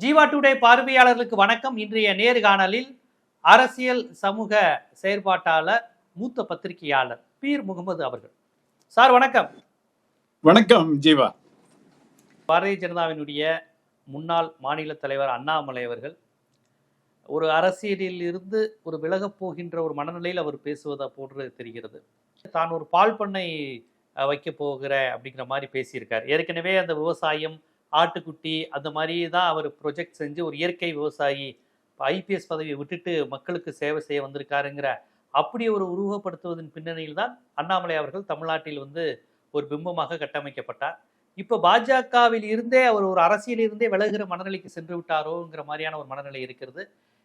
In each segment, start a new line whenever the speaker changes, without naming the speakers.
Jeeva today பார்வையாளர்களுக்கு வணக்கம். இன்றைய நேர்காணலில் அரசியல் சமூக செயற்பாட்டாளர் மூத்த பத்திரிகையாளர் பீர் முகமது அவர்கள். சார் வணக்கம்.
வணக்கம் ஜீவா.
பாரதிய ஜனதாவினுடைய முன்னாள் மாநில தலைவர் அண்ணாமலை அவர்கள் ஒரு அரசியலில் இருந்து ஒரு விலகப் போகின்ற ஒரு மனநிலையில் அவர் பேசுவதா போன்று தெரிகிறது. தான் ஒரு பால் பண்ணை வைக்க போகிறேன் அப்படிங்கிற மாதிரி பேசியிருக்கார். ஏற்கனவே அந்த விவசாயம் ஆட்டுக்குட்டி அந்த மாதிரி தான் அவர் ப்ரொஜெக்ட் செஞ்சு ஒரு இயற்கை விவசாயி ஐபிஎஸ் பதவியை விட்டுட்டு மக்களுக்கு சேவை செய்ய வந்திருக்காருங்கிற அப்படி ஒரு உருவப்படுத்துவதன் பின்னணியில் தான் அண்ணாமலை அவர்கள் தமிழ்நாட்டில் வந்து ஒரு பிம்பமாக கட்டமைக்கப்பட்டார். இப்போ பாஜகவில் இருந்தே அவர் ஒரு அரசியலில் இருந்தே விலகிற மனநிலைக்கு சென்று விட்டாரோங்கிற மாதிரியான ஒரு மனநிலை இருக்கிறது.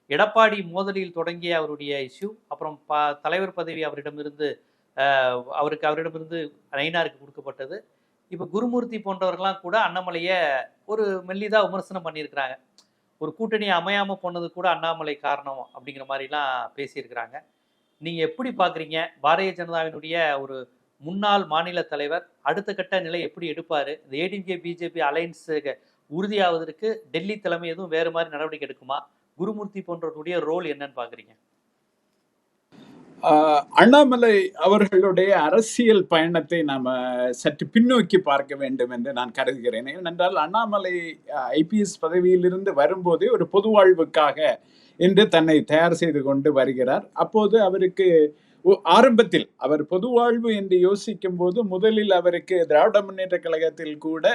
எடப்பாடி மோதலில் தொடங்கிய அவருடைய இஷ்யூ அப்புறம் ப தலைவர் பதவி அவரிடமிருந்து அவருக்கு அவரிடமிருந்து நயினாருக்கு கொடுக்கப்பட்டது. இப்போ குருமூர்த்தி போன்றவர்கள்லாம் கூட அண்ணாமலையை ஒரு மெல்லிதாக விமர்சனம் பண்ணியிருக்கிறாங்க. ஒரு கூட்டணி அமையாமல் போனது கூட அண்ணாமலை காரணம் அப்படிங்கிற மாதிரிலாம் பேசியிருக்கிறாங்க. நீங்கள் எப்படி பார்க்குறீங்க பாரதிய ஜனதாவினுடைய ஒரு முன்னாள் மாநில தலைவர் அடுத்த கட்ட நிலை எப்படி எடுப்பார்? இந்த ஏடிஎம்கே பிஜேபி அலையன்ஸுக்கு உறுதியாவதற்கு டெல்லி தலைமை எதுவும் வேறு மாதிரி நடவடிக்கை எடுக்குமா? குருமூர்த்தி போன்றவர்களுடைய ரோல் என்னன்னு
பார்க்குறீங்க அண்ணாமலை அவர்களுடைய அரசியல் பயணத்தை நாம சற்று பின்னோக்கி பார்க்க வேண்டும் என்று நான் கருதுகிறேன். ஏனென்றால் அண்ணாமலை ஐபிஎஸ் பதவியிலிருந்து வரும்போதே ஒரு பொது வாழ்வுக்காக என்று தன்னை தயார் செய்து கொண்டு வருகிறார். அப்போது அவருக்கு ஆரம்பத்தில் அவர் பொது வாழ்வு என்று யோசிக்கும் போது முதலில் அவருக்கு திராவிட முன்னேற்ற கழகத்தில் கூட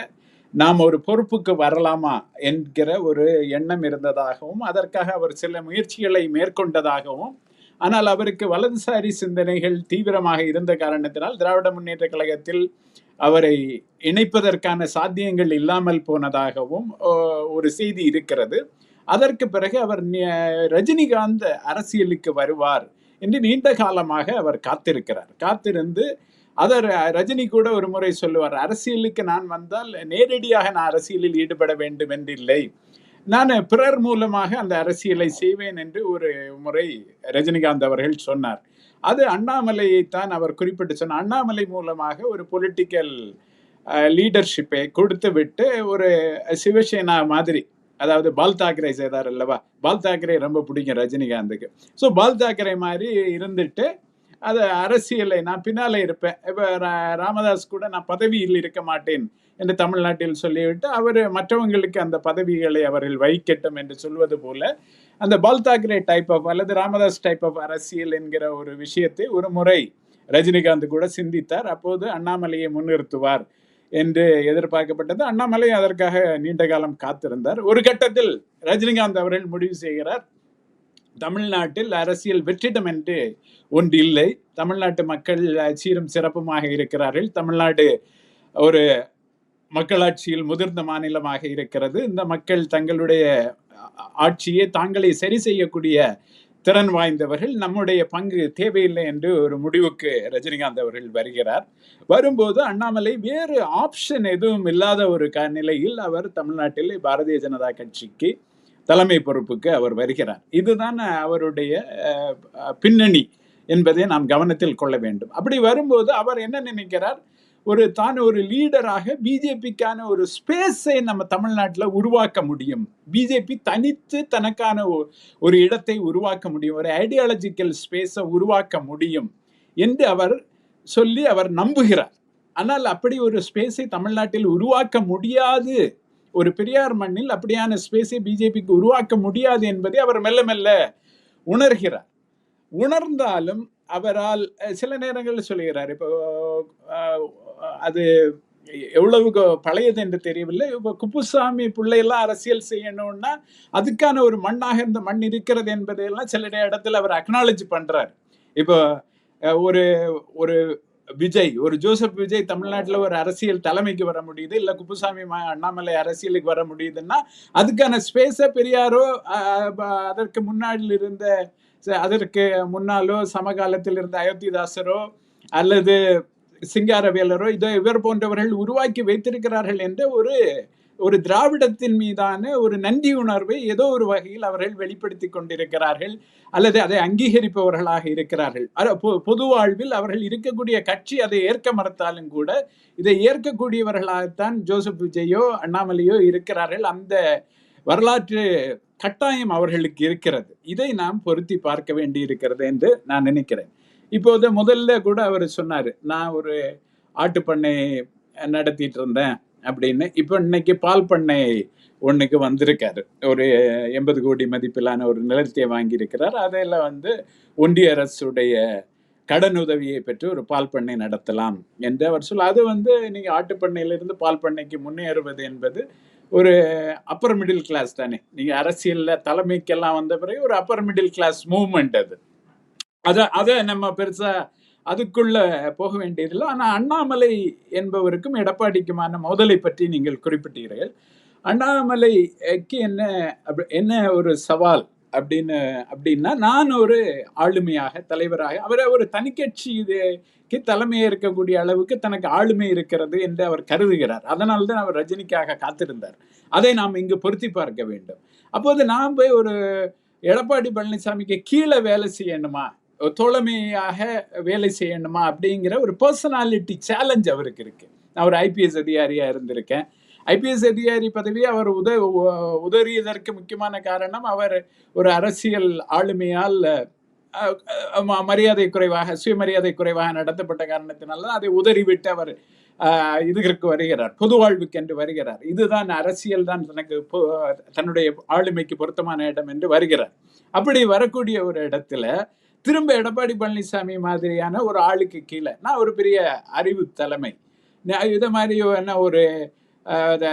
நாம் ஒரு பொறுப்புக்கு வரலாமா என்கிற ஒரு எண்ணம் இருந்ததாகவும் அதற்காக அவர் சில முயற்சிகளை மேற்கொண்டதாகவும் ஆனால் அவருக்கு வலதுசாரி சிந்தனைகள் தீவிரமாக இருந்த காரணத்தினால் திராவிட முன்னேற்ற கழகத்தில் அவரை இணைப்பதற்கான சாத்தியங்கள் இல்லாமல் போனதாகவும் ஓ, ஒரு செய்தி இருக்கிறது. அதற்கு பிறகு அவர் ரஜினிகாந்த் அரசியலுக்கு வருவார் என்று நீண்ட காலமாக அவர் காத்திருக்கிறார். காத்திருந்து அதர் ரஜினி கூட ஒரு முறை சொல்லுவார் அரசியலுக்கு நான் வந்தால் நேரடியாக நான் அரசியலில் ஈடுபட வேண்டும் என்றில்லை நான் பிறர் மூலமாக அந்த அரசியலை செய்வேன் என்று ஒரு முறை ரஜினிகாந்த் அவர்கள் சொன்னார். அது அண்ணாமலையைத்தான் அவர் குறிப்பிட்டு சொன்னார். அண்ணாமலை மூலமாக ஒரு பொலிட்டிக்கல் லீடர்ஷிப்பை கொடுத்து விட்டு ஒரு சிவசேனா மாதிரி அதாவது பால் தாக்கரே செய்தார் அல்லவா? பால் தாக்கரே ரொம்ப பிடிக்கும் ரஜினிகாந்துக்கு. ஸோ பால் தாக்கரே மாதிரி இருந்துட்டு அது அரசியலை நான் பின்னால் இருப்பேன். இப்போ ராமதாஸ் கூட நான் பதவியில் இருக்க மாட்டேன். என்று தமிழ்நாட்டில் சொல்லிவிட்டு அவர் மற்றவங்களுக்கு அந்த பதவிகளை அவர்கள் வைக்கட்டும் என்று சொல்வது போல அந்த பால் தாக்கரே டைப் ஆஃப் அல்லது ராமதாஸ் டைப் ஆஃப் அரசியல் என்கிற ஒரு விஷயத்தை ஒரு முறை ரஜினிகாந்த் கூட சிந்தித்தார். அப்போது அண்ணாமலையை முன்னிறுத்துவார் என்று எதிர்பார்க்கப்பட்டது. அண்ணாமலை அதற்காக நீண்ட காலம் காத்திருந்தார். ஒரு கட்டத்தில் ரஜினிகாந்த் அவர்கள் முடிவு செய்கிறார் தமிழ்நாட்டில் அரசியல் வெற்றிடம் என்று ஒன்று இல்லை. தமிழ்நாட்டு மக்கள் சீரும் சிறப்புமாக இருக்கிறார்கள். தமிழ்நாடு ஒரு மக்களாட்சியில் முதிர்ந்த மாநிலமாக இருக்கிறது. இந்த மக்கள் தங்களுடைய ஆட்சியை தாங்களே சரி செய்யக்கூடிய திறன் வாய்ந்தவர்கள். நம்முடைய பங்கு தேவையில்லை என்று ஒரு முடிவுக்கு ரஜினிகாந்த் அவர்கள் வருகிறார். வரும்போது அண்ணாமலை வேறு ஆப்ஷன் எதுவும் இல்லாத ஒரு க நிலையில் அவர் தமிழ்நாட்டில் பாரதிய ஜனதா கட்சிக்கு தலைமை பொறுப்புக்கு அவர் வருகிறார். இதுதான் அவருடைய பின்னணி என்பதை நாம் கவனத்தில் கொள்ள வேண்டும். அப்படி வரும்போது அவர் என்ன நினைக்கிறார்? ஒரு தான் ஒரு லீடராக பிஜேபிக்கான ஒரு ஸ்பேஸை நம்ம தமிழ்நாட்டில் உருவாக்க முடியும். பிஜேபி தனித்து தனக்கான ஒ- ஒரு இடத்தை உருவாக்க முடியும். ஒரு ஐடியாலஜிக்கல் ஸ்பேஸை உருவாக்க முடியும் என்று அவர் சொல்லி அவர் நம்புகிறார். ஆனால் அப்படி ஒரு ஸ்பேஸை தமிழ்நாட்டில் உருவாக்க முடியாது. ஒரு பெரியார் மண்ணில் அப்படியான ஸ்பேஸை பிஜேபிக்கு உருவாக்க முடியாது என்பதை அவர் மெல்ல மெல்ல உணர்கிறார். உணர்ந்தாலும் அவரால் சில நேரங்களில் சொல்லுகிறார் இப்போ அது எவ்வளவு பழையது என்று தெரியவில்லை. இப்போ குப்புசாமி பிள்ளையெல்லாம் அரசியல் செய்யணும்னா அதுக்கான ஒரு மண்ணாக இந்த மண் இருக்கிறது என்பதையெல்லாம் சில இடத்துல அவர் அக்னாலஜ் பண்றார். இப்போ ஒரு ஒரு விஜய் ஒரு ஜோசப் விஜய் தமிழ்நாட்டில் ஒரு அரசியல் தலைமைக்கு வர முடியுது இல்லை குப்புசாமி மா- அண்ணாமலை அரசியலுக்கு வர முடியுதுன்னா அதுக்கான ஸ்பேஸை பெரியாரோ அதற்கு முன்னாடியில் இருந்த அதற்கு முன்னாலோ சமகாலத்தில் இருந்த அயோத்திதாசரோ அல்லது சிங்காரவேலரோ இதோ இவர் போன்றவர்கள் உருவாக்கி வைத்திருக்கிறார்கள் என்ற ஒரு ஒரு திராவிடத்தின் மீதான ஒரு நன்றி உணர்வை ஏதோ ஒரு வகையில் அவர்கள் வெளிப்படுத்தி கொண்டிருக்கிறார்கள் அல்லது அதை அங்கீகரிப்பவர்களாக இருக்கிறார்கள். அர- பொது வாழ்வில் அவர்கள் இருக்கக்கூடிய கட்சி அதை ஏற்க மறுத்தாலும் கூட இதை ஏற்கக்கூடியவர்களாகத்தான் ஜோசப் விஜயோ அண்ணாமலையோ இருக்கிறார்கள். அந்த வரலாற்று கட்டாயம் அவர்களுக்கு இருக்கிறது. இதை நாம் பொருத்தி பார்க்க வேண்டி இருக்கிறது என்று நான் நினைக்கிறேன். இப்போது முதல்ல கூட அவர் சொன்னார் நான் ஒரு ஆட்டுப்பண்ணை நடத்திட்டு இருந்தேன் அப்படின்னு. இப்போ இன்னைக்கு பால் பண்ணை ஒன்றுக்கு வந்திருக்காரு. ஒரு எண்பது கோடி மதிப்பிலான ஒரு நிலத்தை வாங்கியிருக்கிறார். அதில் வந்து ஒன்றிய அரசுடைய கடன் உதவியை பெற்று ஒரு பால் பண்ணை நடத்தலாம் என்று அவர் சொல்ல அது வந்து நீங்கள் ஆட்டுப்பண்ணையிலிருந்து பால் பண்ணைக்கு முன்னேறுவது என்பது ஒரு அப்பர் மிடில் கிளாஸ் தானே. நீங்கள் அரசியலில் தலைமைக்கெல்லாம் வந்த பிறகு ஒரு அப்பர் மிடில் கிளாஸ் மூவ்மெண்ட் அது. அத அதை நம்ம பெருசா அதுக்குள்ள போக வேண்டியதில்லை. ஆனா அண்ணாமலை என்பவருக்கும் எடப்பாடிக்குமான மோதலை பற்றி நீங்கள் குறிப்பிட்டீர்கள். அண்ணாமலைக்கு என்ன என்ன ஒரு சவால் அப்படின்னு அப்படின்னா நான் ஒரு ஆளுமையாக தலைவராக அவரை ஒரு தனிக்கட்சிக்கு தலைமையே இருக்கக்கூடிய அளவுக்கு தனக்கு ஆளுமை இருக்கிறது என்று அவர் கருதுகிறார். அதனால தான் அவர் ரஜினிக்காக காத்திருந்தார். அதை நாம் இங்கு பொருத்தி பார்க்க வேண்டும். அப்போது நாம் போய் ஒரு எடப்பாடி பழனிசாமிக்கு கீழே வேலை செய்யணுமா? தோழமையாக வேலை செய்யணுமா அப்படிங்கிற ஒரு பர்சனாலிட்டி சேலஞ்ச் அவருக்கு இருக்கு. நான் ஒரு ஐபிஎஸ் அதிகாரியா இருந்திருக்கேன். ஐபிஎஸ் அதிகாரி பதவியை அவர் உத உதறியதற்கு முக்கியமான காரணம் அவர் ஒரு அரசியல் ஆளுமையால் மரியாதை குறைவாக சுயமரியாதை குறைவாக நடத்தப்பட்ட காரணத்தினால அதை உதறிவிட்டு அவர் அஹ், இதற்கு வருகிறார். பொது வாழ்வுக்கு என்று வருகிறார். இதுதான் அரசியல் தான் தனக்கு தன்னுடைய ஆளுமைக்கு பொருத்தமான இடம் என்று வருகிறார். அப்படி வரக்கூடிய ஒரு இடத்துல திரும்ப எடப்பாடி பழனிசாமி மாதிரியான ஒரு ஆளுக்கு கீழே நான் ஒரு பெரிய அறிவு தலைமை. இதை மாதிரி என்ன ஒரு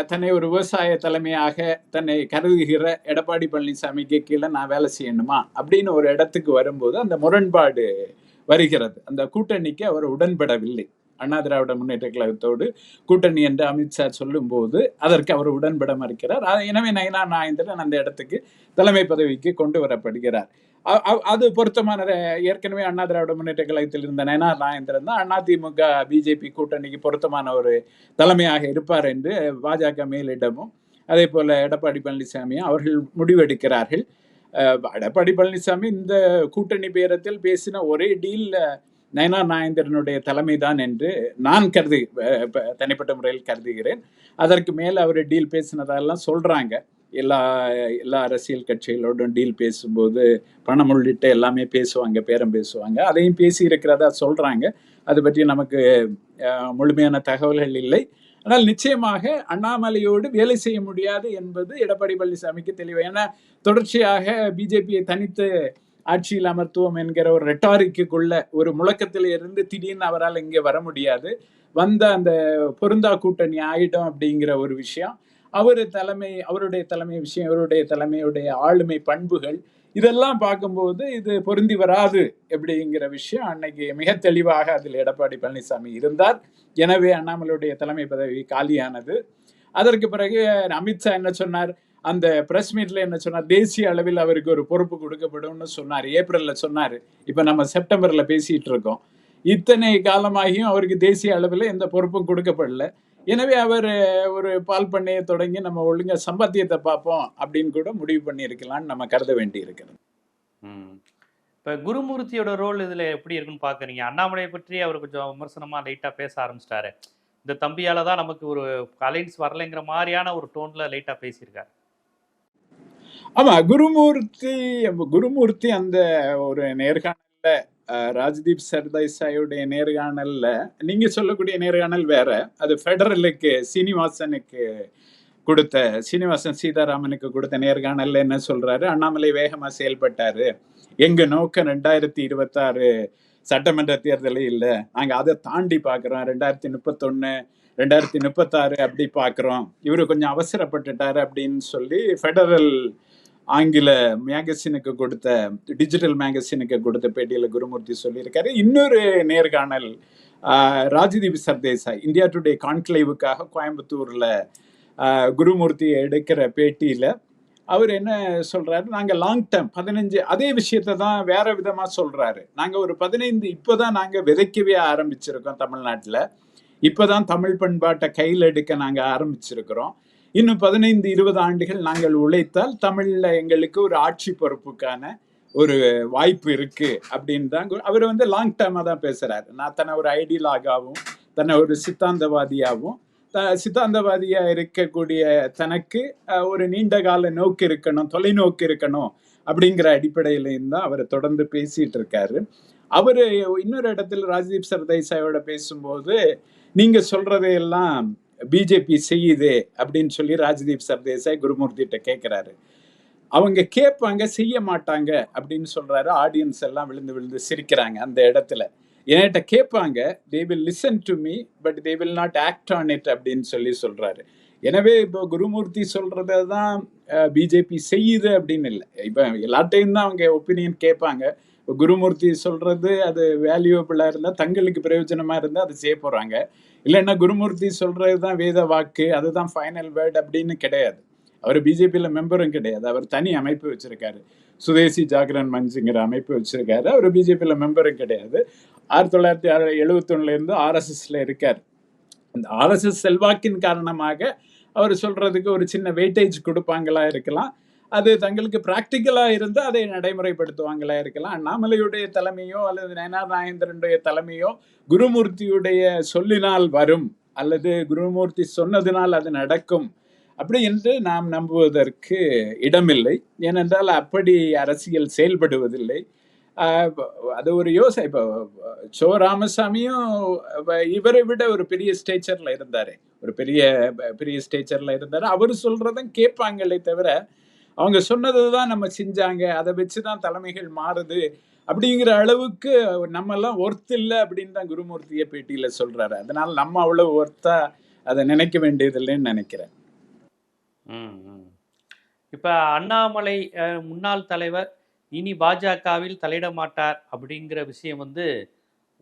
தன்னை ஒரு விவசாய தலைமையாக தன்னை கருதுகிற எடப்பாடி பழனிசாமிக்கு கீழே நான் வேலை செய்யணுமா அப்படின்னு ஒரு இடத்துக்கு வரும்போது அந்த முரண்பாடு வருகிறது. அந்த கூட்டணிக்கு அவர் உடன்படவில்லை. அண்ணா திராவிட முன்னேற்ற கழகத்தோடு கூட்டணி என்று அமித்ஷா சொல்லும்போது அதற்கு அவர் உடன்பட மறுக்கிறார். எனவே நயனா நாயந்திரன் அந்த இடத்துக்கு தலைமை பதவிக்கு கொண்டு வரப்படுகிறார். அது பொருத்தமான ஏற்கனவே அண்ணா திராவிட முன்னேற்ற கழகத்தில் இருந்த நயனா நாயந்திரன் தான் அதிமுக பிஜேபி கூட்டணிக்கு பொருத்தமான ஒரு தலைமையாக இருப்பார் என்று பாஜக மேலிடமும் அதே போல எடப்பாடி பழனிசாமியும் அவர்கள் முடிவெடுக்கிறார்கள். எடப்பாடி பழனிசாமி இந்த கூட்டணி பேரத்தில் பேசின ஒரே டீல் நயனா நாயந்திரனுடைய தலைமைதான் என்று நான் கருது ப- தனிப்பட்ட முறையில் கருதுகிறேன். அதற்கு மேல் அவர் டீல் பேசினதெல்லாம் சொல்றாங்க. எல்லா எல்லா அரசியல் கட்சிகளோடும் டீல் பேசும்போது பணம் உள்ளிட்ட எல்லாமே பேசுவாங்க பேரம் பேசுவாங்க. அதையும் பேசி இருக்கிறதா சொல்றாங்க. அது பற்றி நமக்கு முழுமையான தகவல்கள் இல்லை. ஆனால் நிச்சயமாக அண்ணாமலையோடு வேலை செய்ய முடியாது என்பது எடப்பாடி பழனிசாமிக்கு தெளிவு. ஏன்னா தொடர்ச்சியாக பிஜேபியை தனித்து ஆட்சியில் அமர்த்துவோம் என்கிற ஒரு ரெட்டாரிக்குள்ள ஒரு முழக்கத்தில் இருந்து திடீர்னு அவரால் இங்கே வர முடியாது. வந்த அந்த பொருந்தா கூட்டணி ஆயிடும் அப்படிங்கிற ஒரு விஷயம். அவர் தலைமை அவருடைய தலைமை விஷயம் அவருடைய தலைமையுடைய ஆளுமை பண்புகள் இதெல்லாம் பார்க்கும்போது இது பொருந்தி வராது அப்படிங்கிற விஷயம் அன்னைக்கு மிக தெளிவாக அதில் எடப்பாடி பழனிசாமி இருந்தார். எனவே அண்ணாமலையுடைய தலைமை பதவி காலியானது. அதற்கு பிறகு அமித்ஷா என்ன சொன்னார்? அந்த பிரஸ் மீட்ல என்ன சொன்னார்? தேசிய அளவில் அவருக்கு ஒரு பொறுப்பு கொடுக்கப்படும்னு சொன்னார். ஏப்ரல்ல சொன்னார். இப்ப நம்ம செப்டம்பர்ல பேசிட்டு இருக்கோம். இத்தனை காலமாகியும் அவருக்கு தேசிய அளவில் எந்த பொறுப்பும் கொடுக்கப்படல. எனவே அவர் ஒரு பால் பண்ணையை தொடங்கி நம்ம ஒழுங்கா சம்பாத்தியத்தை பார்ப்போம் அப்படின்னு கூட முடிவு பண்ணி இருக்கலாம்னு நம்ம கருத வேண்டி இருக்கிறது
ம். இப்ப குருமூர்த்தியோட ரோல் இதுல எப்படி இருக்குன்னு பாக்குறீங்க? அண்ணாமலையை பற்றி அவர் கொஞ்சம் விமர்சனமா லைட்டா பேச ஆரம்பிச்சிட்டாரு. இந்த தம்பியால தான் நமக்கு ஒரு அலைன்ஸ் வரலைங்கிற மாதிரியான ஒரு டோன்ல லைட்டா பேசியிருக்காரு.
ஆமா குருமூர்த்தி குருமூர்த்தி அந்த ஒரு நேர்காணல்ல ராஜ்தீப் சர்தேசாயுடைய நேர்காணல்ல நீங்க சொல்லக்கூடிய நேர்காணல் வேற. அது ஃபெடரலுக்கு சீனிவாசனுக்கு கொடுத்த சீனிவாசன் சீதாராமனுக்கு கொடுத்த நேர்காணல்ல என்ன சொல்றாரு? அண்ணாமலை வேகமா செயல்பட்டாரு. எங்க நோக்கம் ரெண்டாயிரத்தி இருபத்தாறு சட்டமன்ற தேர்தலே இல்ல. நாங்க அதை தாண்டி பாக்குறோம். ரெண்டாயிரத்தி முப்பத்தொன்னு ரெண்டாயிரத்தி முப்பத்தாறு அப்படி பாக்குறோம். இவரு கொஞ்சம் அவசரப்பட்டுட்டாரு அப்படின்னு சொல்லி ஃபெடரல் ஆங்கில மேகசினுக்கு கொடுத்த டிஜிட்டல் மேகசினுக்கு கொடுத்த பேட்டியில் குருமூர்த்தி சொல்லியிருக்காரு. இன்னொரு நேர்காணல் ராஜதீப் சர்தேசாய் இந்தியா டுடே கான்க்ளைவுக்காக கோயம்புத்தூரில் குருமூர்த்தி எடுக்கிற பேட்டியில் அவர் என்ன சொல்கிறாரு நாங்கள் லாங் டேர்ம் பதினஞ்சு அதே விஷயத்தை தான் வேற விதமாக சொல்கிறாரு நாங்கள் ஒரு பதினைந்து இப்போ தான் நாங்கள் விதைக்கவே ஆரம்பிச்சிருக்கோம் தமிழ்நாட்டில். இப்போ தான் தமிழ் பண்பாட்டை கையில் எடுக்க நாங்கள் ஆரம்பிச்சிருக்கிறோம். இன்னும் பதினைந்து இருபது ஆண்டுகள் நாங்கள் உழைத்தால் தமிழ்ல எங்களுக்கு ஒரு ஆட்சி பொறுப்புக்கான ஒரு வாய்ப்பு இருக்கு அப்படின்னு தான் அவர் வந்து லாங் டேர்மா தான் பேசுறாரு. நான் தன்னை ஒரு ஐடியலாகவும் தன்னை ஒரு சித்தாந்தவாதியாகவும் த- சித்தாந்தவாதியா இருக்கக்கூடிய தனக்கு ஒரு நீண்ட கால நோக்கு இருக்கணும் தொலைநோக்கு இருக்கணும் அப்படிங்கிற அடிப்படையிலையும் தான் அவர் தொடர்ந்து பேசிட்டு இருக்காரு. அவரு இன்னொரு இடத்துல ராஜ்தீப் சர்தேசாயோட பேசும்போது நீங்க சொல்றதையெல்லாம் பிஜேபி செய்யுது அப்படின்னு சொல்லி ராஜ்தீப் சர்தேசாய் குருமூர்த்திகிட்ட கேட்குறாரு அவங்க கேட்பாங்க செய்ய மாட்டாங்க அப்படின்னு சொல்கிறாரு ஆடியன்ஸ் எல்லாம் விழுந்து விழுந்து சிரிக்கிறாங்க அந்த இடத்துல. என்கிட்ட கேட்பாங்க they will listen to me but they will not act on it அப்படின்னு சொல்லி சொல்கிறாரு எனவே இப்போ குருமூர்த்தி சொல்கிறத தான் பிஜேபி செய்யுது அப்படின்னு இல்லை. இப்போ எல்லாட்டையும் தான் அவங்க ஒப்பீனியன் கேட்பாங்க இப்போ குருமூர்த்தி சொல்கிறது அது வேல்யூபிளாக இருந்தால் தங்களுக்கு பிரயோஜனமாக இருந்தால் அதை செய்ய போகிறாங்க இல்லைன்னா குருமூர்த்தி சொல்றது தான் வேத வாக்கு அதுதான் ஃபைனல் வேர்ட் அப்படின்னு கிடையாது. அவர் பிஜேபியில் மெம்பரும் கிடையாது. அவர் தனி அமைப்பு வச்சிருக்காரு. சுதேசி ஜாகரன் மஞ்சுங்கிற அமைப்பு வச்சிருக்காரு. அவர் பிஜேபியில் மெம்பரும் கிடையாது. ஆயிரத்தி தொள்ளாயிரத்தி எழுபத்தொன்னுலேருந்து ஆர்எஸ்எஸ்ல இருக்கார். அந்த ஆர்எஸ்எஸ் செல்வாக்கின் காரணமாக அவர் சொல்றதுக்கு ஒரு சின்ன வெயிட்டேஜ் கொடுப்பாங்களா இருக்கலாம். அது தங்களுக்கு பிராக்டிக்கலாக இருந்தால் அதை நடைமுறைப்படுத்துவாங்களா இருக்கலாம். அண்ணாமலையுடைய தலைமையோ அல்லது நயனார் நாகேந்திரனுடைய தலைமையோ குருமூர்த்தியுடைய சொல்லினால் வரும் அல்லது குருமூர்த்தி சொன்னதினால் அது நடக்கும் அப்படி என்று நாம் நம்புவதற்கு இடமில்லை. ஏனென்றால் அப்படி அரசியல் செயல்படுவதில்லை. அது ஒரு யோசனை. இப்போ சோ ராமசாமியும் இவரை விட ஒரு பெரிய ஸ்டேச்சர்ல இருந்தாரு. ஒரு பெரிய பெரிய ஸ்டேச்சர்ல இருந்தாரு. அவர் சொல்றதும் கேட்பாங்களே தவிர அவங்க சொன்னதை தான் நம்ம செஞ்சாங்க. அதை வச்சு தான் தலைமைகள் மாறுது. அப்படிங்கிற அளவுக்கு நம்ம எல்லாம் ஒர்த் இல்லை அப்படின்னு தான் குருமூர்த்திய பேட்டியில சொல்றாரு. அதனால நம்ம அவ்வளவு ஒர்த்தா அதை நினைக்க வேண்டியதில்லைன்னு நினைக்கிறேன்.
இப்ப அண்ணாமலை முன்னாள் தலைவர் இனி பாஜகவில் தலையிட மாட்டார் அப்படிங்கிற விஷயம் வந்து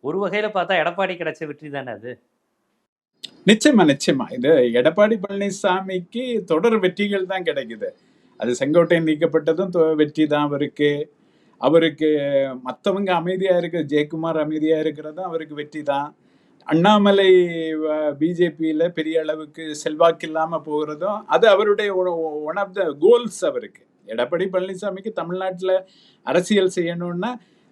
ஒரு வகையில பார்த்தா எடப்பாடி கிடைச்ச வெற்றி தானே அது?
நிச்சயமா நிச்சயமா. இது எடப்பாடி பழனிசாமிக்கு தொடர் வெற்றிகள் தான் கிடைக்குது. அது செங்கோட்டை நீக்கப்பட்டதும் தொ- வெற்றி தான் அவருக்கு. அவருக்கு மற்றவங்க அமைதியாக இருக்கிற ஜெயக்குமார் அமைதியாக இருக்கிறதும் அவருக்கு வெற்றி தான். அண்ணாமலை பிஜேபியில் பெரிய அளவுக்கு செல்வாக்கு இல்லாமல் போகிறதும் அது அவருடைய ஒன் ஆஃப் த கோல்ஸ் அவருக்கு. எடப்பாடி பழனிசாமிக்கு தமிழ்நாட்டில் அரசியல் செய்யணும்னா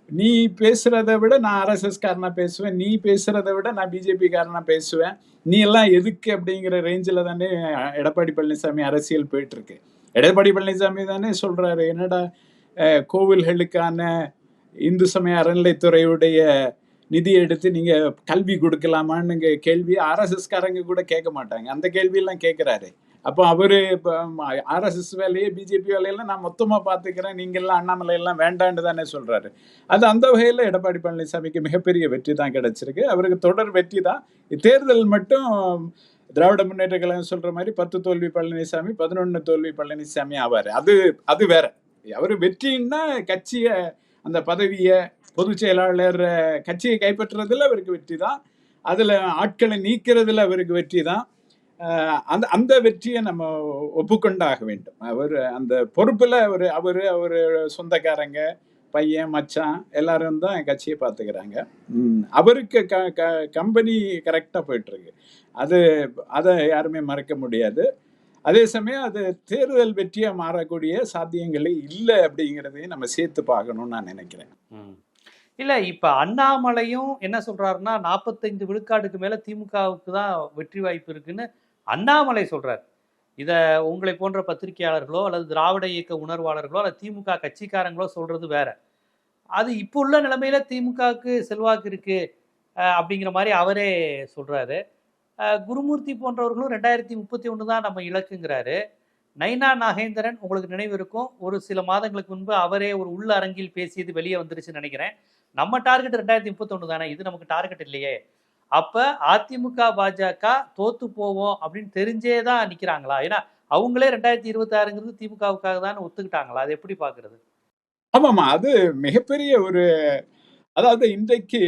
நீ பேசுகிறத விட நான் ஆர்எஸ்எஸ் பேசுவேன் நீ பேசுகிறத விட நான் பிஜேபி பேசுவேன். நீ எல்லாம் எதுக்கு அப்படிங்கிற ரேஞ்சில் தானே எடப்பாடி பழனிசாமி அரசியல் போயிட்டுருக்கு எடப்பாடி பழனிசாமி தானே சொல்றாரு. என்னடா கோவில்களுக்கான இந்து சமய அறநிலைத்துறையுடைய நிதி எடுத்து நீங்க கல்வி கொடுக்கலாமான்னு கேள்வி ஆர்எஸ்எஸ் காரங்க கூட கேட்க மாட்டாங்க. அந்த கேள்வியெல்லாம் கேட்கிறாரு. அப்போ அவரு இப்போ ஆர்எஸ்எஸ் வேலையை பிஜேபி வேலையெல்லாம் நான் மொத்தமா பார்த்துக்கிறேன். நீங்க எல்லாம் அண்ணாமலை எல்லாம் வேண்டான்னு தானே சொல்றாரு. அது அந்த வகையில் எடப்பாடி பழனிசாமிக்கு மிகப்பெரிய வெற்றி தான் கிடைச்சிருக்கு. அவருக்கு தொடர் வெற்றி தான். தேர்தல் மட்டும் திராவிட முன்னேற்ற கழகம் சொல்ற மாதிரி பத்து தோல்வி பழனிசாமி பதினொன்னு தோல்வி பழனிசாமி ஆவார். அது அது வேற. அவர் வெற்றின்னா கட்சியை அந்த பதவியை பொதுச் செயலாளர் கட்சியை கைப்பற்றுறதுல அவருக்கு வெற்றி தான் அதில் ஆட்களை நீக்கிறதுல அவருக்கு வெற்றி தான் அந்த அந்த வெற்றியை நம்ம ஒப்புக்கொண்டாக வேண்டும். அவர் அந்த பொறுப்பில் அவர் அவர் அவர் சொந்தக்காரங்க பையன் மச்சான் எல்லாரும் தான் கட்சியை பார்த்துக்கிறாங்க. அவருக்கு க க கம்பெனி கரெக்டாக போயிட்டுருக்கு. அது அதை யாருமே மறக்க முடியாது. அதே சமயம் அது தேர்தல் வெற்றியாக மாறக்கூடிய சாத்தியங்களே இல்லை அப்படிங்கிறதையும் நம்ம சேர்த்து பார்க்கணும்னு நான் நினைக்கிறேன்.
இல்லை இப்போ அண்ணாமலையும் என்ன சொல்கிறாருன்னா நாற்பத்தைந்து விழுக்காடுக்கு மேலே திமுகவுக்கு தான் வெற்றி வாய்ப்பு இருக்குன்னு அண்ணாமலை சொல்கிறார் இதை உங்களை போன்ற பத்திரிகையாளர்களோ அல்லது திராவிட இயக்க உணர்வாளர்களோ அல்லது திமுக கட்சிக்காரங்களோ சொல்றது வேற. அது இப்போ உள்ள நிலைமையில திமுகவுக்கு செல்வாக்கு இருக்கு அப்படிங்கிற மாதிரி அவரே சொல்றாரு. குருமூர்த்தி போன்றவர்களும் ரெண்டாயிரத்தி முப்பத்தி ஒன்று தான் நம்ம இலக்குங்கிறாரு. நைனா நாகேந்திரன் உங்களுக்கு நினைவு இருக்கும். ஒரு சில மாதங்களுக்கு முன்பு அவரே ஒரு உள்ள அரங்கில் பேசியது வெளியே வந்துருச்சுன்னு நினைக்கிறேன். நம்ம டார்கெட் ரெண்டாயிரத்தி முப்பத்தொன்று தானே? இது நமக்கு டார்கெட் இல்லையே. அப்ப அதிமுக பாஜக தோத்து போவோம் அப்படின்னு தெரிஞ்சே தான் நிக்கிறாங்களா? ஏன்னா அவங்களே ரெண்டாயிரத்தி இருபத்தி ஆறுங்கிறது திமுகவுக்காக தான் ஒத்துக்கிட்டாங்களா? அது எப்படி பாக்குறது
ஆமாமா அது மிகப்பெரிய ஒரு அதாவது இன்றைக்கு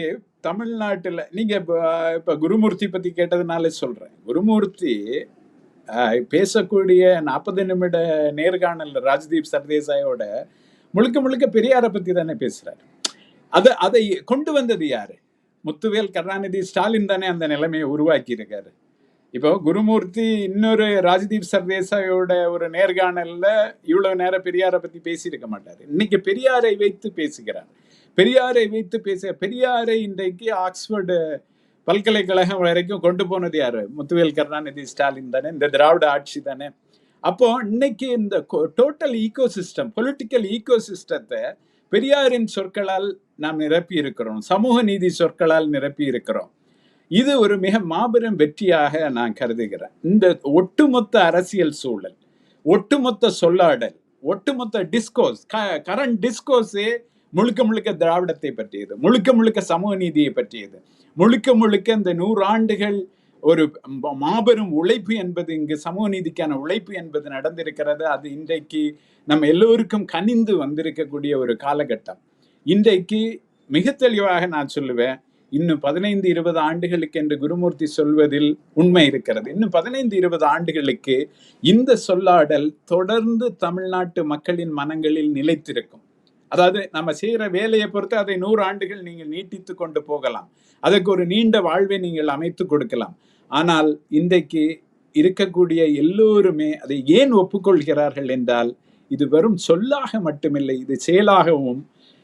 தமிழ்நாட்டில் நீங்க இப்ப குருமூர்த்தி பத்தி கேட்டதுனாலே சொல்றேன். குருமூர்த்தி பேசக்கூடிய நாற்பது நிமிட நேர்காணல் ராஜ்தீப் சர்தேசாயோட முழுக்க முழுக்க பெரியாரை பத்தி தானே பேசுறாரு. அதை அதை கொண்டு வந்தது யாரு? முத்துவேல் கருணாநிதி ஸ்டாலின் தானே அந்த நிலைமையை உருவாக்கி இருக்காரு இப்போ குருமூர்த்தி இன்னொரு ராஜ்தீப் சர்தேசாயோட ஒரு நேர்காணல்ல இவ்வளவு நேரம் பெரியாரை பத்தி பேசியிருக்க மாட்டார். இன்னைக்கு பெரியாரை வைத்து பேசுகிறார். பெரியாரை வைத்து பேச பெரியாரை இன்றைக்கு ஆக்ஸ்போர்டு பல்கலைக்கழகம் வரைக்கும் கொண்டு போனது யாரு? முத்துவேல் கருணாநிதி ஸ்டாலின் தானே இந்த திராவிட ஆட்சி தானே. அப்போ இன்னைக்கு இந்த total ego system political ego சிஸ்டத்தை பெரியாரின் சொற்களால் நாம் நிரப்பி இருக்கிறோம். சமூக நீதி சொற்களால் நிரப்பி இருக்கிறோம். இது ஒரு மிக மாபெரும் வெற்றியாக நான் கருதுகிறேன். இந்த ஒட்டுமொத்த அரசியல் சூழல் ஒட்டுமொத்த சொல்லாடல் ஒட்டுமொத்த டிஸ்கோஸ் கரண்ட் டிஸ்கோஸே முழுக்க முழுக்க திராவிடத்தை பற்றியது முழுக்க முழுக்க சமூக நீதியை பற்றியது முழுக்க முழுக்க இந்த நூறு ஆண்டுகள் ஒரு மாபெரும் உழைப்பு என்பது இங்கு சமூக நீதிக்கான உழைப்பு என்பது நடந்திருக்கிறது. அது இன்றைக்கு நம்ம எல்லோருக்கும் கனிந்து வந்திருக்கக்கூடிய ஒரு காலகட்டம். இன்றைக்கு மிக தெளிவாக நான் சொல்லுவேன் இன்னும் பதினைந்து இருபது ஆண்டுகளுக்கு என்று குருமூர்த்தி சொல்வதில் உண்மை இருக்கிறது. இன்னும் பதினைந்து இருபது ஆண்டுகளுக்கு இந்த சொல்லாடல் தொடர்ந்து தமிழ்நாட்டு மக்களின் மனங்களில் நிலைத்திருக்கும். அதாவது நம்ம செய்யற வேலையை பொறுத்து அதை நூறு ஆண்டுகள் நீங்கள் நீட்டித்து கொண்டு போகலாம். அதற்கு ஒரு நீண்ட வாழ்வை நீங்கள் அமைத்து கொடுக்கலாம். ஆனால் இன்றைக்கு இருக்கக்கூடிய எல்லோருமே அதை ஏன் ஒப்புக்கொள்கிறார்கள் என்றால் இது வெறும் சொல்லாக மட்டுமில்லை இது செயலாகவும்.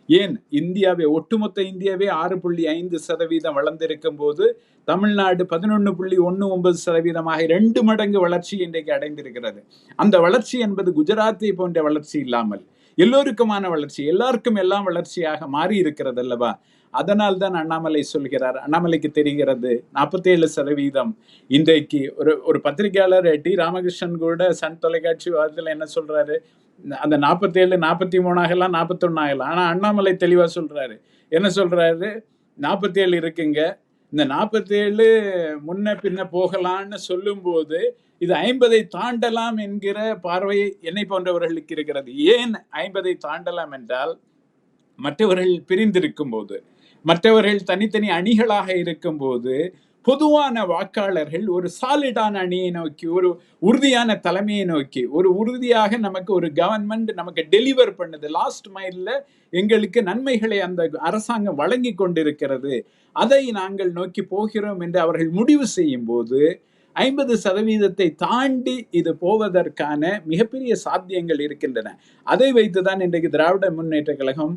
ஏன்? இந்தியாவே ஒட்டுமொத்த இந்தியாவே ஆறு புள்ளி ஐந்து சதவீதம் வளர்ந்திருக்கும் போது தமிழ்நாடு பதினொன்று புள்ளி ஒன்று ஒன்பது சதவீதமாக ரெண்டு மடங்கு வளர்ச்சி இன்றைக்கு அடைந்திருக்கிறது. அந்த வளர்ச்சி என்பது குஜராத்தை போன்ற வளர்ச்சி இல்லாமல் எல்லோருக்குமான வளர்ச்சி எல்லாருக்கும் எல்லாம் வளர்ச்சியாக மாறி இருக்கிறது அல்லவா அதனால் தான் அண்ணாமலை சொல்கிறார். அண்ணாமலைக்கு தெரிகிறது நாற்பத்தேழு சதவீதம். இன்றைக்கு ஒரு ஒரு பத்திரிகையாளர் டி ராமகிருஷ்ணன் கூட சன் தொலைக்காட்சி வாரத்தில் என்ன சொல்றாரு? அந்த நாற்பத்தேழு நாற்பத்தி மூணாகலாம் நாற்பத்தொன்னாகலாம். ஆனால் அண்ணாமலை தெளிவாக சொல்றாரு. என்ன சொல்றாரு? நாற்பத்தேழு இருக்குங்க. இந்த நாற்பத்தேழு முன்ன பின்ன போகலான்னு சொல்லும்போது இது ஐம்பதை தாண்டலாம் என்கிற பார்வை என்னை போன்றவர்களுக்கு இருக்கிறது. ஏன் ஐம்பதை தாண்டலாம் என்றால் மற்றவர்கள் பிரிந்திருக்கும் போது மற்றவர்கள் தனித்தனி அணிகளாக இருக்கும்போது பொதுவான வாக்காளர்கள் ஒரு சாலிடான அணியை நோக்கி ஒரு உறுதியான தலைமையை நோக்கி ஒரு உறுதியாக நமக்கு ஒரு கவர்மெண்ட் நமக்கு டெலிவர் பண்ணுது. லாஸ்ட் மைல்ல எங்களுக்கு நன்மைகளை அந்த அரசாங்கம் வழங்கி கொண்டிருக்கிறது. அதை நாங்கள் நோக்கி போகிறோம் என்று அவர்கள் முடிவு செய்யும் போது ஐம்பது சதவீதத்தை தாண்டி இது போவதற்கான மிகப்பெரிய சாத்தியங்கள் இருக்கின்றன. அதை வைத்துதான் இன்றைக்கு திராவிட முன்னேற்ற கழகம்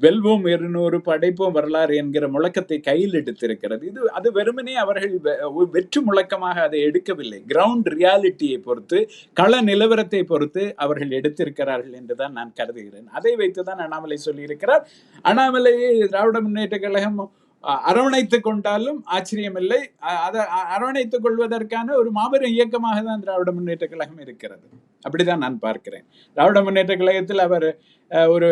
வெல்வோம் இருநூறு படைப்போம் வரலாறு என்கிற முழக்கத்தை கையில் எடுத்திருக்கிறது. இது அது வெறுமனே அவர்கள் வெ- வெற்று முழக்கமாக அதை எடுக்கவில்லை. கிரவுண்ட் ரியாலிட்டியை பொறுத்து கள நிலவரத்தை பொறுத்து அவர்கள் எடுத்திருக்கிறார்கள் என்றுதான் நான் கருதுகிறேன். அதை வைத்துதான் அண்ணாமலை சொல்லியிருக்கிறார். அண்ணாமலை திராவிட முன்னேற்ற கழகம் அரவணைத்துக் கொண்டாலும் ஆச்சரியமில்லை. அதை அரவணைத்துக் கொள்வதற்கான ஒரு மாபெரும் இயக்கமாக தான் திராவிட முன்னேற்ற கழகம் இருக்கிறது. அப்படிதான் நான் பார்க்கிறேன். திராவிட முன்னேற்ற கழகத்தில் அவர் ஒரு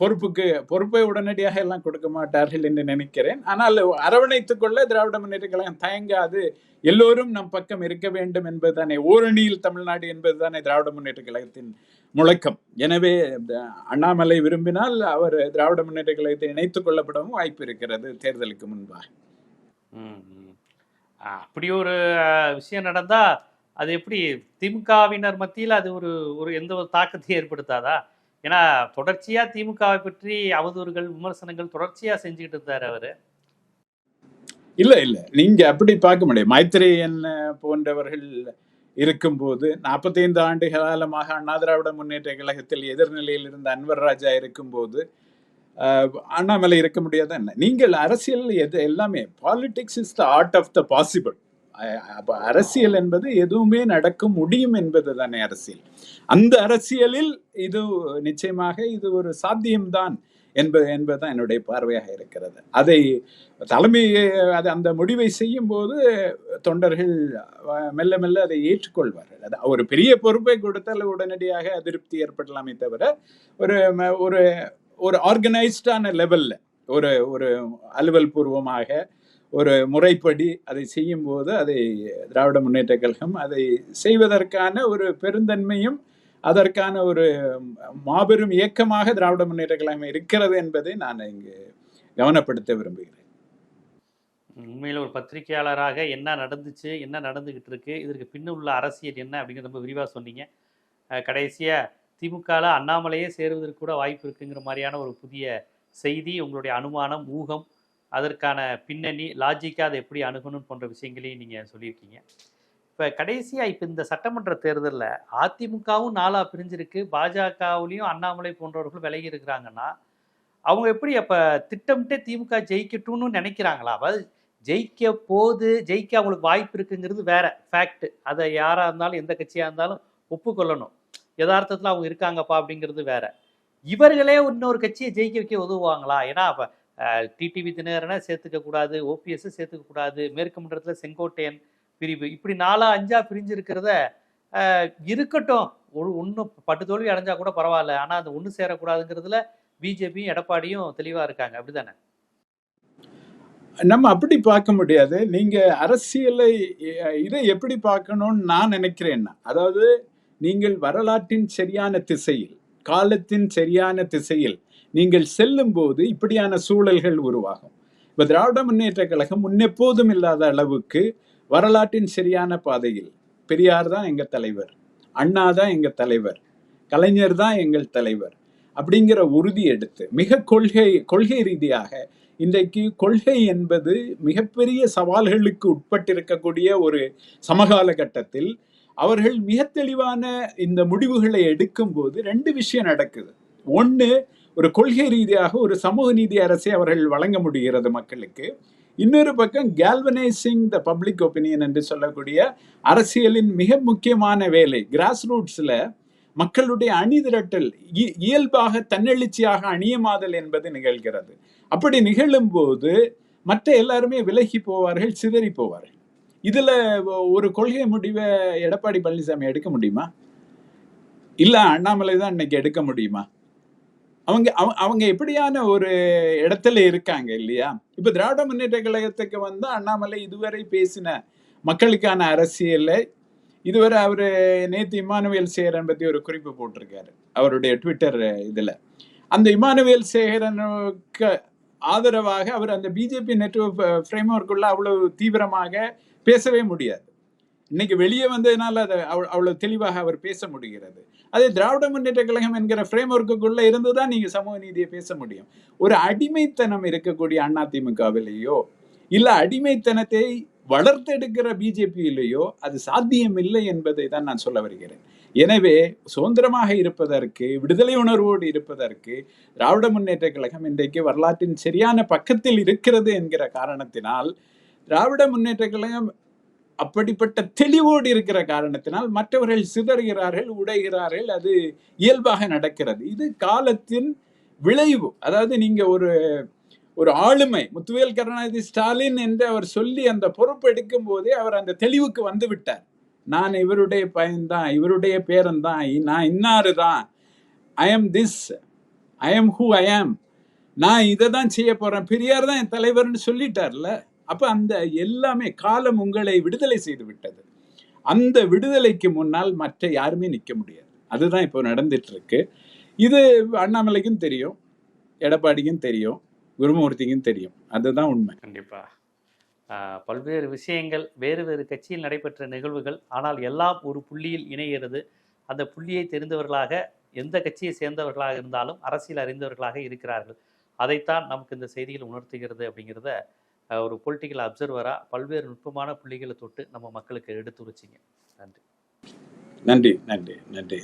பொறுப்புக்கு பொறுப்பை உடனடியாக எல்லாம் கொடுக்க மாட்டார்கள் என்று நினைக்கிறேன். ஆனால் அரவணைத்துக் கொள்ள திராவிட முன்னேற்ற கழகம் தயங்காது. எல்லோரும் நம் பக்கம் இருக்க வேண்டும் என்பதுதானே. ஓரணியில் தமிழ்நாடு என்பதுதானே திராவிட முன்னேற்ற கழகத்தின் முழக்கம். எனவே அண்ணாமலை விரும்பினால் அவர் திராவிட முன்னேற்ற கழகத்தை இணைத்துக் கொள்ளப்படவும் வாய்ப்பு இருக்கிறது தேர்தலுக்கு முன்பாக.
அப்படி ஒரு விஷயம் நடந்தா அது எப்படி திமுகவினர் மத்தியில் அது ஒரு ஒரு எந்த ஒரு தாக்கத்தை ஏற்படுத்தாதா? ஏன்னா தொடர்ச்சியா திமுகவை பற்றி அவதூறுகள் விமர்சனங்கள் தொடர்ச்சியா செஞ்சுக்கிட்டு இருந்தார் அவரு.
இல்ல இல்ல. நீங்க அப்படி பார்க்க முடியும் மைத்ரேயன் அஹ், போன்றவர்கள் இருக்கும்போது நாற்பத்தைந்து ஆண்டு காலமாக அண்ணா திராவிட முன்னேற்ற கழகத்தில் எதிர்நிலையில் இருந்த அன்வர் ராஜா இருக்கும்போது அண்ணாமலை இருக்க முடியாதா என்ன? நீங்கள் அரசியல் எது எல்லாமே politics is the art of the possible அரசியல் என்பது எதுவுமே நடக்க முடியும் என்பது தானே அரசியல். அந்த அரசியலில் இது நிச்சயமாக இது ஒரு சாத்தியம்தான். என்பது என்பதுதான் என்னுடைய பார்வையாக இருக்கிறது. அதை தலைமை அது அந்த முடிவை செய்யும் போது தொண்டர்கள் மெல்ல மெல்ல அதை ஏற்றுக்கொள்வார்கள். அது ஒரு பெரிய பொறுப்பை கொடுத்தால் உடனடியாக அதிருப்தி ஏற்படலாமே தவிர ஒரு ம- ஒரு ஒரு ஆர்கனைஸ்டான லெவலில் ஒரு ஒரு அலுவல் பூர்வமாக ஒரு முறைப்படி அதை செய்யும் போது அதை திராவிட முன்னேற்ற கழகம் அதை செய்வதற்கான ஒரு பெருந்தன்மையும் அதற்கான ஒரு மாபெரும் இயக்கமாக திராவிட முன்னேற்ற கழகம் இருக்கிறது என்பதை நான் இங்கு கவனப்படுத்த விரும்புகிறேன்.
உண்மையில் ஒரு பத்திரிகையாளராக என்ன நடந்துச்சு என்ன நடந்துகிட்டு இருக்கு இதற்கு பின்ன உள்ள அரசியல் என்ன அப்படிங்கிறது ரொம்ப விரிவாக சொன்னீங்க. கடைசியாக கடைசியா அண்ணாமலையே சேருவதற்கு கூட வாய்ப்பு இருக்குங்கிற மாதிரியான ஒரு புதிய செய்தி உங்களுடைய அனுமானம் ஊகம் அதற்கான பின்னணி லாஜிக்காக அதை எப்படி அணுகணும் போன்ற விஷயங்களையும் நீங்கள் சொல்லியிருக்கீங்க. இப்போ கடைசியாக இப்போ இந்த சட்டமன்ற தேர்தலில் அதிமுகவும் நாளாக பிரிஞ்சிருக்கு. பாஜகவுலேயும் அண்ணாமலை போன்றவர்கள் விலகி இருக்கிறாங்கன்னா அவங்க எப்படி அப்போ திட்டமிட்டே திமுக ஜெயிக்கட்டும்னு நினைக்கிறாங்களா? அதாவது ஜெயிக்க போது ஜெயிக்க அவங்களுக்கு வாய்ப்பு இருக்குங்கிறது வேற. ஃபேக்ட் அதை யாராக இருந்தாலும் எந்த கட்சியாக இருந்தாலும் ஒப்புக்கொள்ளணும். யதார்த்தத்தில் அவங்க இருக்காங்கப்பா அப்படிங்கிறது வேற. இவர்களே இன்னொரு கட்சியை ஜெயிக்க வைக்க உதவுவாங்களா? ஏன்னா அப்போ டிடிவி தினகரனை சேர்த்துக்க கூடாது ஓபிஎஸ் சேர்த்துக்க கூடாது மேற்கு மன்றத்தில் செங்கோட்டையன் பிரிவு. இப்படி நாலா அஞ்சா பிரிஞ்சு இருக்கிறத இருக்கட்டும். ஒரு ஒன்றும் பட்டு தோல்வி அடைஞ்சா கூட பரவாயில்ல. ஆனா அது ஒன்று சேரக்கூடாதுங்கிறதுல பிஜேபியும் எடப்பாடியும் தெளிவா இருக்காங்க. அப்படிதானே?
நம்ம அப்படி பார்க்க முடியாது. நீங்க அரசியலை இதை எப்படி பார்க்கணும்னு நான் நினைக்கிறேன்னா அதாவது நீங்கள் வரலாற்றின் சரியான திசையில் காலத்தின் சரியான திசையில் நீங்கள் செல்லும் போது இப்படியான சூழல்கள் உருவாகும். இப்ப திராவிட முன்னேற்ற கழகம் முன்னெப்போதும் இல்லாத அளவுக்கு வரலாற்றின் சரியான பாதையில். பெரியார் தான் எங்கள் தலைவர். அண்ணா தான் எங்கள் தலைவர். கலைஞர் தான் எங்கள் தலைவர். அப்படிங்கிற உறுதி எடுத்து மிக கொள்கை கொள்கை ரீதியாக இன்றைக்கு கொள்கை என்பது மிகப்பெரிய சவால்களுக்கு உட்பட்டிருக்கக்கூடிய ஒரு சமகால கட்டத்தில் அவர்கள் மிக தெளிவான இந்த முடிவுகளை எடுக்கும்போது ரெண்டு விஷயம் நடக்குது. ஒன்று ஒரு கொள்கை ரீதியாக ஒரு சமூக நீதி அரசை அவர்கள் வழங்க முடிகிறது மக்களுக்கு. இன்னொரு பக்கம் கேல்வனைசிங் த பப்ளிக் ஒப்பீனியன் என்று சொல்லக்கூடிய அரசியலின் மிக முக்கியமான வேலை கிராஸ் ரூட்ஸில் மக்களுடைய அணிதிரட்டல் இ- இயல்பாக தன்னெழுச்சியாக அணியமாதல் என்பது நிகழ்கிறது. அப்படி நிகழும் போது மற்ற எல்லாருமே விலகி போவார்கள் சிதறி போவார்கள். இதுல ஒரு கொள்கை முடிவை எடப்பாடி பழனிசாமி எடுக்க முடியுமா? இல்ல அண்ணாமலை தான் இன்னைக்கு எடுக்க முடியுமா? அவங்க அவ- அவங்க எப்படியான ஒரு இடத்துல இருக்காங்க இல்லையா? இப்ப திராவிட முன்னேற்ற கழகத்துக்கு வந்து அண்ணாமலை இதுவரை பேசின மக்களுக்கான அரசியலை இதுவரை அவரு நேத்து இமானுவேல் சேகரன் பத்தி ஒரு குறிப்பு போட்டிருக்காரு அவருடைய ட்விட்டர் இதுல. அந்த இமானுவேல் சேகரனுக்கு ஆதரவாக அவர் அந்த பிஜேபி நெட்வொர்க் ஃப்ரேம் ஒர்க்குள்ள அவ்வளவு தீவிரமாக பேசவே முடியாது. இன்னைக்கு வெளியே வந்ததுனால அதை அவ்- அவ்வளவு தெளிவாக அவர் பேச முடிகிறது. அதே திராவிட முன்னேற்ற கழகம் என்கிற ஃப்ரேம் ஒர்க்குள்ள இருந்துதான் நீங்க சமூக நீதியை பேச முடியும். ஒரு அடிமைத்தனம் இருக்கக்கூடிய அதிமுகவிலேயோ இல்ல அடிமைத்தனத்தை வளர்த்தெடுக்கிற பிஜேபியிலேயோ அது சாத்தியம் இல்லை என்பதை தான் நான் சொல்ல வருகிறேன். எனவே சுதந்திரமாக இருப்பதற்கு விடுதலை உணர்வோடு இருப்பதற்கு திராவிட முன்னேற்ற கழகம் இன்றைக்கு வரலாற்றின் சரியான பக்கத்தில் இருக்கிறது என்கிற காரணத்தினால் திராவிட முன்னேற்ற கழகம் அப்படிப்பட்ட தெளிவோடு இருக்கிற காரணத்தினால் மற்றவர்கள் சிதறுகிறார்கள் உடைகிறார்கள் அது இயல்பாக நடக்கிறது. இது காலத்தின் விளைவு. அதாவது நீங்க ஒரு ஒரு ஆளுமை முத்துவேல் கருணாநிதி ஸ்டாலின் என்று அவர் சொல்லி அந்த பொறுப்பு எடுக்கும் போதே அவர் அந்த தெளிவுக்கு வந்து விட்டார். நான் இவருடைய பையன்தான் இவருடைய பேரன் தான் நான் இன்னாரு தான். I am this I am who I am நான் இதை தான் செய்ய போறேன். பெரியார் தான் என் தலைவர்னு சொல்லிட்டார்ல. அப்ப அந்த எல்லாமே காலம் உங்களை விடுதலை செய்து விட்டது. அந்த விடுதலைக்கு முன்னால் மற்ற யாருமே நிற்க முடியாது. அதுதான் இப்போ நடந்துட்டு இருக்கு இது அண்ணாமலைக்கும் தெரியும் எடப்பாடிக்கும் தெரியும் குருமூர்த்திக்கும் தெரியும். அதுதான் உண்மை.
கண்டிப்பா. பல்வேறு விஷயங்கள் வேறு வேறு கட்சியில் நடைபெற்ற நிகழ்வுகள் ஆனால் எல்லாம் ஒரு புள்ளியில் இணைகிறது. அந்த புள்ளியை தெரிந்தவர்களாக எந்த கட்சியை சேர்ந்தவர்களாக இருந்தாலும் அரசியல் அறிந்தவர்களாக இருக்கிறார்கள். அதைத்தான் நமக்கு இந்த செய்தியில் உணர்த்துகிறது அப்படிங்கிறத ஒரு பொலிட்டிக்கல் அப்சர்வராக பல்வேறு நுட்பமான புள்ளிகளை தொட்டு நம்ம மக்களுக்கு எடுத்துரைச்சிங்க. நன்றி.
நன்றி நன்றி நன்றி.